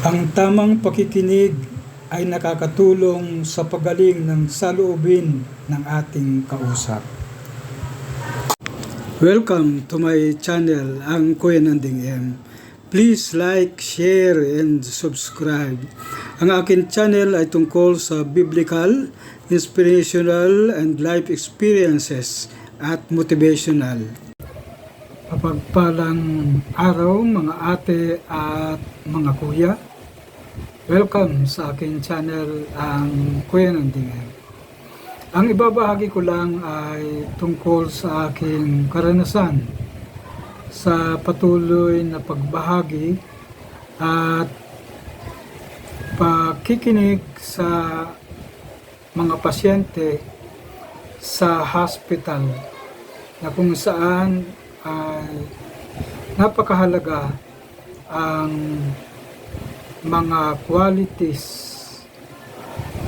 Ang tamang pakikinig ay nakakatulong sa pagaling ng saloobin ng ating kausap. Welcome to my channel, ang Kuya Nanding M. Please like, share, and subscribe. Ang akin channel ay tungkol sa biblical, inspirational, and life experiences at motivational. Kapagpalang araw mga ate at mga kuya. Welcome sa aking channel, ang Kuya Nandingan. Ang ibabahagi ko lang ay tungkol sa aking karanasan sa patuloy na pagbahagi at pakikinig sa mga pasyente sa hospital na kung saan ay napakahalaga ang mga qualities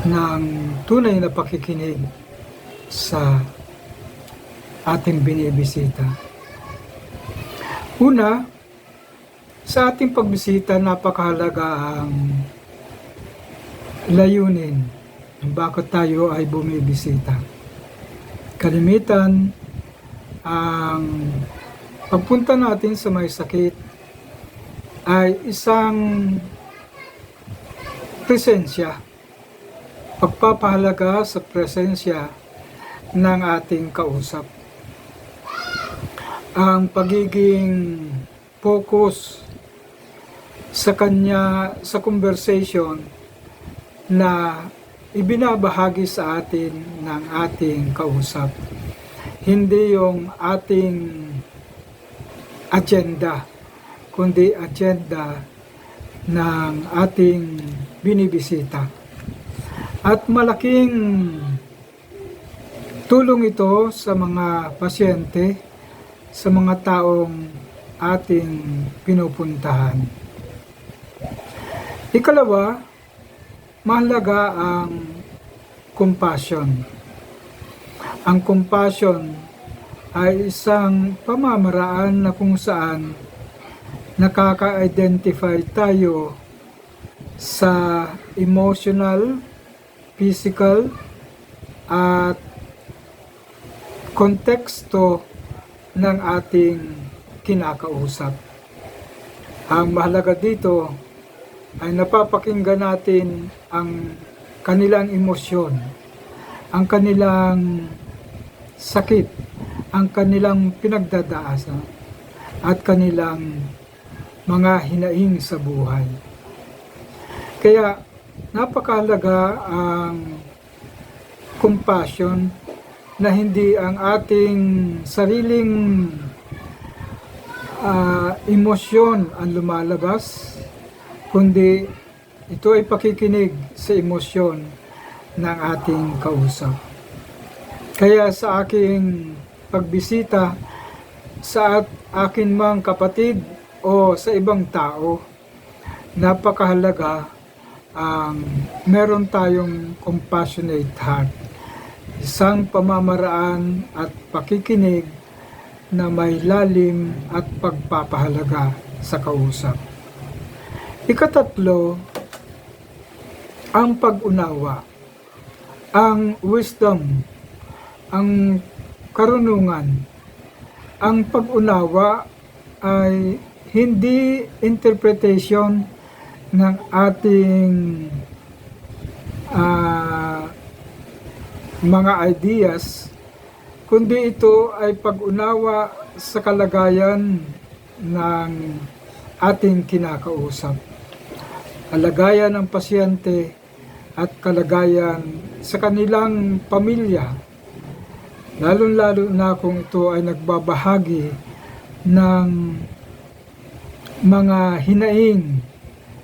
ng tunay na pakikinig sa ating binibisita. Una, sa ating pagbisita, napakahalaga ang layunin kung bakit tayo ay bumibisita. Kalimitan, ang pagpunta natin sa may sakit ay isang presensya, pagpapahalaga sa presensya ng ating kausap. Ang pagiging focus sa kanya sa conversation na ibinabahagi sa atin ng ating kausap. Hindi yung ating agenda, kundi agenda ng ating binibisita. At malaking tulong ito sa mga pasyente, sa mga taong ating pinupuntahan. Ikalawa, mahalaga ang compassion. Ang compassion ay isang pamamaraan na kung saan nakaka-identify tayo sa emotional, physical, at konteksto ng ating kinakausap. Ang mahalaga dito ay napapakinggan natin ang kanilang emosyon, ang kanilang sakit, ang kanilang pinagdadaasa, at kanilang mga hinaing sa buhay. Kaya napakahalaga ang compassion na hindi ang ating sariling ah, emosyon ang lumalabas, kundi ito ay pakikinig sa emosyon ng ating kausap. Kaya sa aking pagbisita sa at akin mang kapatid o sa ibang tao, napakahalaga ang meron tayong compassionate heart. Isang pamamaraan at pakikinig na may lalim at pagpapahalaga sa kausap. Ikatatlo, ang pag-unawa, ang wisdom, ang karunungan. Ang pag-unawa ay hindi interpretation ng ating ah, mga ideas, kundi ito ay pag-unawa sa kalagayan ng ating kinakausap. Kalagayan ng pasyente at kalagayan sa kanilang pamilya. Lalo-lalo na kung ito ay nagbabahagi ng mga hinaing,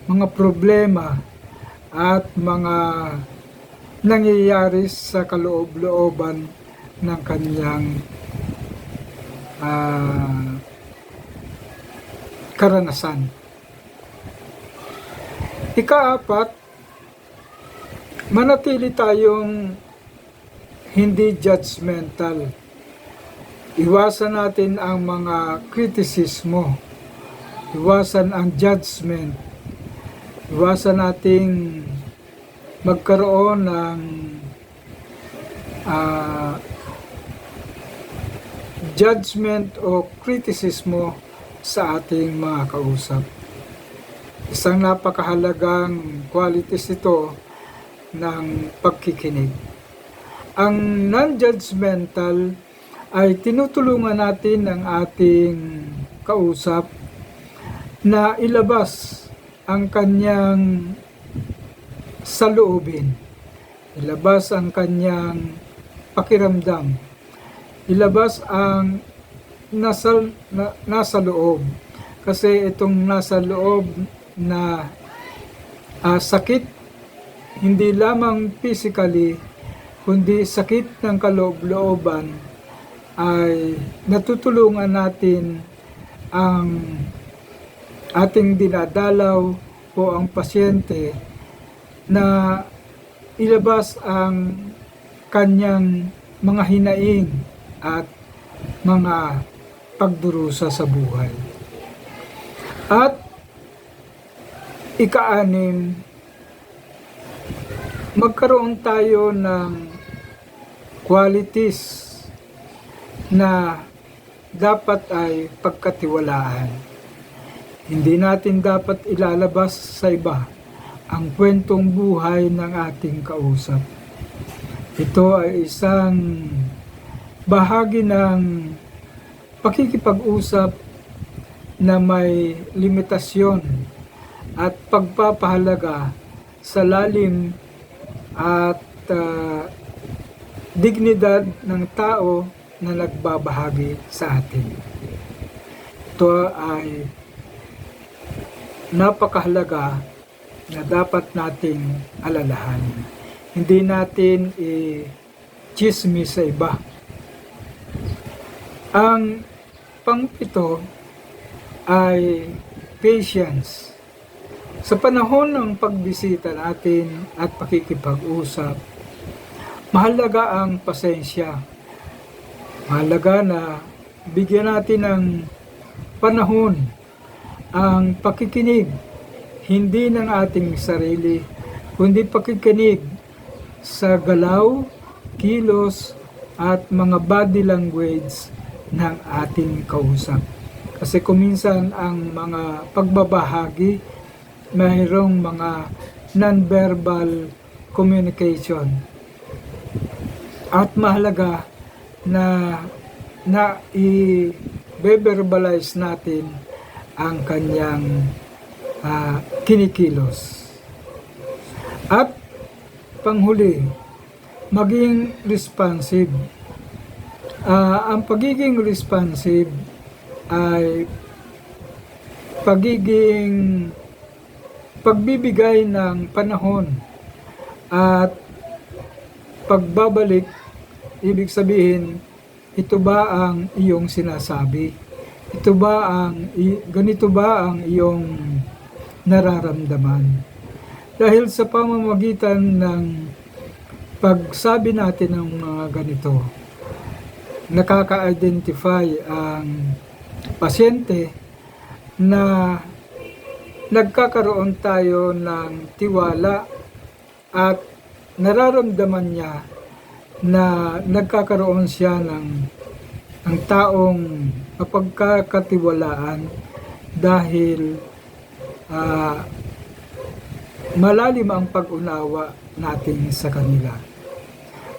mga problema at mga nangyayari sa kaloob-looban ng kanyang ah, karanasan. Ikaapat, manatili tayong hindi judgmental. Iwasan natin ang mga kritisismo. Iwasan ang judgment. Iwasan nating magkaroon ng ah, judgment o kritisismo sa ating mga kausap. Isang napakahalagang qualities ito ng pagkikinig. Ang non-judgmental ay tinutulungan natin ang ating kausap na ilabas ang kanyang saloobin. Ilabas ang kanyang pakiramdam. Ilabas ang nasa, na, nasa loob. Kasi itong nasa loob na ah, sakit, hindi lamang physically, kundi sakit ng kaloob-looban, ay natutulungan natin ang ating dinadalaw o ang pasyente na ilabas ang kanyang mga hinaing at mga pagdurusa sa buhay. At ikaanim, magkaroon tayo ng qualities na dapat ay pagkatiwalaan. Hindi natin dapat ilalabas sa iba ang kwentong buhay ng ating kausap. Ito ay isang bahagi ng pakikipag-usap na may limitasyon at pagpapahalaga sa lalim at ah, dignidad ng tao na nagbabahagi sa atin. Ito ay napakahalaga na dapat nating alalahanin. Hindi natin i-chismis sa iba. Ang pangpito ay patience. Sa panahon ng pagbisita natin at pakikipag-usap, mahalaga ang pasensya. Mahalaga na bigyan natin ng panahon ang pakikinig, hindi ng ating sarili, kundi pakikinig sa galaw, kilos, at mga body language ng ating kausap. Kasi kuminsan ang mga pagbabahagi, mayroong mga non-verbal communication. At mahalaga na na i-verbalize natin ang kanyang ah, kinikilos. At panghuli, maging responsive. Ah, ang pagiging responsive ay pagiging pagbibigay ng panahon at pagbabalik ibig sabihin ito ba ang iyong sinasabi ito ba ang ganito ba ang iyong nararamdaman? Dahil sa pamamagitan ng pagsabi natin ng mga ganito nakaka-identify ang pasyente na nagkakaroon tayo ng tiwala at nararamdaman niya na nagkakaroon siya ng ng taong mapagkakatiwalaan dahil ah, malalim ang pag-unawa natin sa kanila.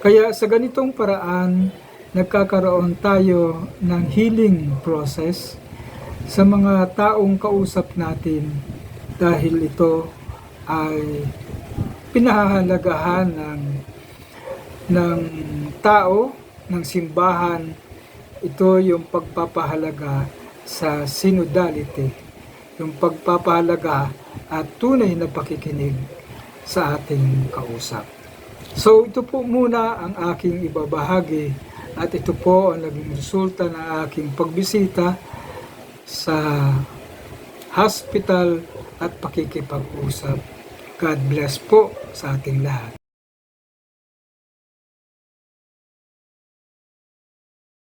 Kaya sa ganitong paraan, nagkakaroon tayo ng healing process sa mga taong kausap natin dahil ito ay pinahahalagahan ng ng tao, ng simbahan. Ito yung pagpapahalaga sa synodality, yung pagpapahalaga at tunay na pakikinig sa ating kausap. So ito po muna ang aking ibabahagi at ito po ang naging resulta ng aking pagbisita sa hospital at pakikipag-usap. God bless po sa ating lahat.